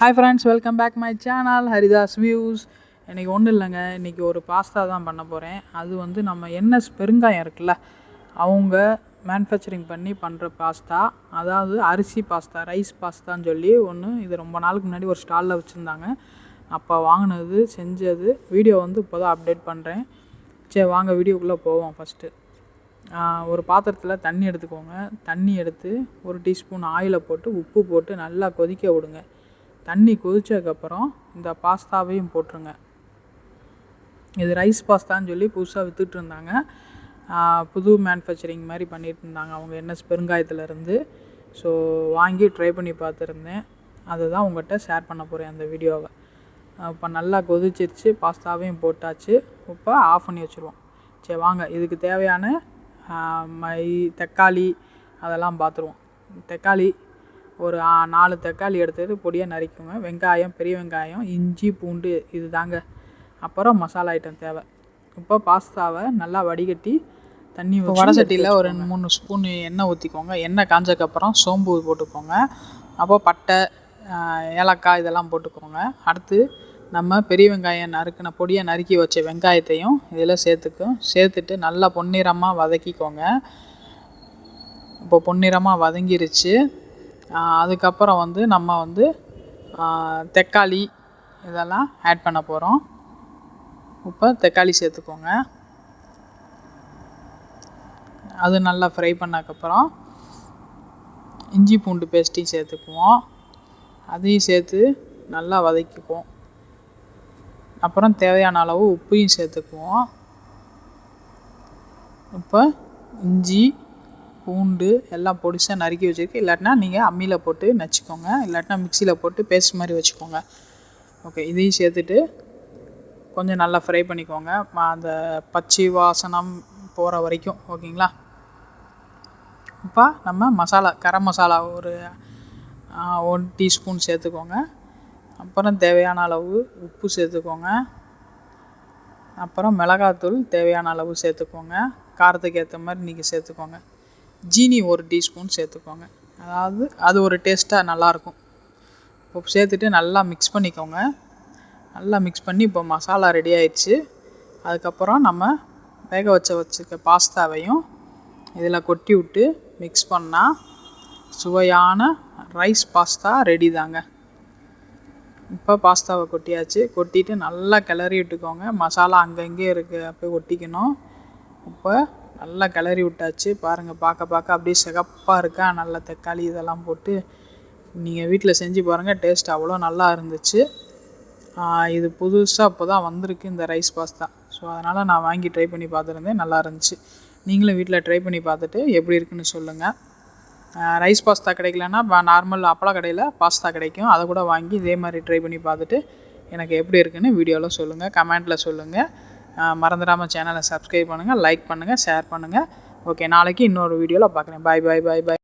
Hi friends welcome back my channel Haridas views இன்றைக்கி ஒன்றும் இல்லைங்க. இன்றைக்கி ஒரு பாஸ்தா தான் பண்ண போகிறேன் அது வந்து நம்ம என்எஸ் பெருங்காயம் இருக்குல்ல அவங்க மேனுஃபேக்சரிங் பண்ணி பண்ணுற பாஸ்தா அதாவது அரிசி பாஸ்தா ரைஸ் பாஸ்தான்னு சொல்லி ஒன்று இது ரொம்ப நாளுக்கு முன்னாடி ஒரு ஸ்டாலில் வச்சுருந்தாங்க. அப்போ வாங்கினது செஞ்சது. வீடியோ வந்து இப்போ தான் அப்டேட் பண்ணுறேன் சரி வாங்க வீடியோக்குள்ளே போவோம் ஃபஸ்ட்டு ஒரு பாத்திரத்தில் தண்ணி எடுத்துக்கோங்க. தண்ணி எடுத்து ஒரு டீஸ்பூன் ஆயிலை போட்டு உப்பு போட்டு நல்லா கொதிக்க விடுங்க. தண்ணி கொதிச்சதுக்கப்புறம் இந்த பாஸ்தாவையும் போட்டுருங்க. இது ரைஸ் பாஸ்தான்னு சொல்லி புதுசாக வித்துட்டு இருந்தாங்க. புது மேனுஃபேக்சரிங் மாதிரி பண்ணிட்டு இருந்தாங்க அவங்க என்எஸ் பெருங்காயத்துலேருந்து ஸோ வாங்கி ட்ரை பண்ணி பார்த்துருந்தேன். அதை தான் உங்கள்கிட்ட ஷேர் பண்ண போகிறேன் அந்த வீடியோவை. இப்போ நல்லா கொதிச்சிருச்சு பாஸ்தாவையும் போட்டாச்சு. இப்போ ஆஃப் பண்ணி வச்சுருவோம். சரி வாங்க. இதுக்கு தேவையான மை தக்காளி அதெல்லாம் பார்த்துருவோம். தக்காளி ஒரு நாலு தக்காளி எடுத்துட்டு பொடியாக நறுக்குங்க. வெங்காயம் பெரிய வெங்காயம் இஞ்சி பூண்டு இது தாங்க அப்புறம் மசாலா ஐட்டம் தேவை. இப்போ பாஸ்தாவை நல்லா வடிகட்டி தண்ணி வடை சட்டியில் ஒரு ரெண்டு மூணு ஸ்பூன் எண்ணெய் ஊற்றிக்கோங்க எண்ணெய் காஞ்சதுக்கப்புறம் சோம்பு போட்டுக்கோங்க. அப்போ பட்டை ஏலக்காய் இதெல்லாம் போட்டுக்கோங்க. அடுத்து நம்ம பெரிய வெங்காயம் நறுக்கின பொடியை நறுக்கி வச்ச வெங்காயத்தையும் இதில் சேர்த்துக்கும். சேர்த்துட்டு நல்லா பொன்னிறமாக வதக்கிக்கோங்க. இப்போ பொன்னிறமாக வதங்கிருச்சு. அதுக்கப்புறம் வந்து நம்ம வந்து தக்காளி இதெல்லாம் ஆட் பண்ண போகிறோம் இப்போ தக்காளி சேர்த்துக்கோங்க. அது நல்லா ஃப்ரை பண்ணக்கப்புறம் இஞ்சி பூண்டு பேஸ்ட்டையும் சேர்த்துக்குவோம். அதையும் சேர்த்து நல்லா வதக்கிக்குவோம். அப்புறம் தேவையான அளவு உப்பையும் சேர்த்துக்குவோம். இப்போ இஞ்சி பூண்டு எல்லாம் பொடிசாக நறுக்கி வச்சுருக்கு இல்லாட்டினா நீங்கள் அம்மியில் போட்டு நச்சுக்கோங்க. இல்லாட்டினா மிக்சியில் போட்டு பேஸ்ட் மாதிரி வச்சுக்கோங்க. ஓகே இதையும் சேர்த்துட்டு கொஞ்சம் நல்லா ஃப்ரை பண்ணிக்கோங்க. அந்த பச்சை வாசனம் போகிற வரைக்கும். ஓகேங்களா? இப்போ நம்ம மசாலா கரம் மசாலா ஒரு ஒன் டீஸ்பூன் சேர்த்துக்கோங்க. அப்புறம் தேவையான அளவு உப்பு சேர்த்துக்கோங்க. அப்புறம் மிளகாத்தூள் தேவையான அளவு சேர்த்துக்கோங்க. காரத்துக்கு ஏற்ற மாதிரி நீங்கள் சேர்த்துக்கோங்க. ஜீனி ஒரு டீஸ்பூன் சேர்த்துக்கோங்க. அதாவது அது ஒரு டேஸ்ட்டாக நல்லாயிருக்கும் இப்போ சேர்த்துட்டு நல்லா மிக்ஸ் பண்ணிக்கோங்க. நல்லா மிக்ஸ் பண்ணி இப்போ மசாலா ரெடி ஆயிடுச்சு. அதுக்கப்புறம் நம்ம வேக வச்ச வச்சுருக்க பாஸ்தாவையும் இதில் கொட்டி விட்டு மிக்ஸ் பண்ணால் சுவையான ரைஸ் பாஸ்தா ரெடி தாங்க. இப்போ பாஸ்தாவை கொட்டியாச்சு. கொட்டிட்டு நல்லா கிளறி விட்டுக்கோங்க. மசாலா அங்கங்கே இருக்க. போய் ஒட்டிக்கணும் இப்போ நல்லா கிளறி விட்டாச்சு. பாருங்கள் பார்க்க பார்க்க அப்படியே சிகப்பாக இருக்கா? நல்ல தக்காளி இதெல்லாம் போட்டு நீங்கள் வீட்டில் செஞ்சு பாருங்கள் டேஸ்ட் அவ்வளோ நல்லா இருந்துச்சு. இது புதுசாக இப்போ தான் வந்திருக்கு இந்த ரைஸ் பாஸ்தா ஸோ அதனால் நான் வாங்கி ட்ரை பண்ணி பார்த்துருந்தேன். நல்லா இருந்துச்சு. நீங்களும் வீட்டில் ட்ரை பண்ணி பார்த்துட்டு எப்படி இருக்குன்னு சொல்லுங்கள் ரைஸ் பாஸ்தா கிடைக்கலன்னா நார்மல் அப்பளா கடையில் பாஸ்தா கிடைக்கும். அதை கூட வாங்கி இதே மாதிரி ட்ரை பண்ணி பார்த்துட்டு எனக்கு எப்படி இருக்குன்னு வீடியோவில் சொல்லுங்கள் கமெண்ட்டில் சொல்லுங்கள் மறந்துடாமல் சேனலை சப்ஸ்கிரைப் பண்ணுங்கள் லைக் பண்ணுங்கள் ஷேர் பண்ணுங்கள் ஓகே நாளைக்கு இன்னொரு வீடியோவில் பார்க்குறேன். பாய் பாய் பாய் பாய்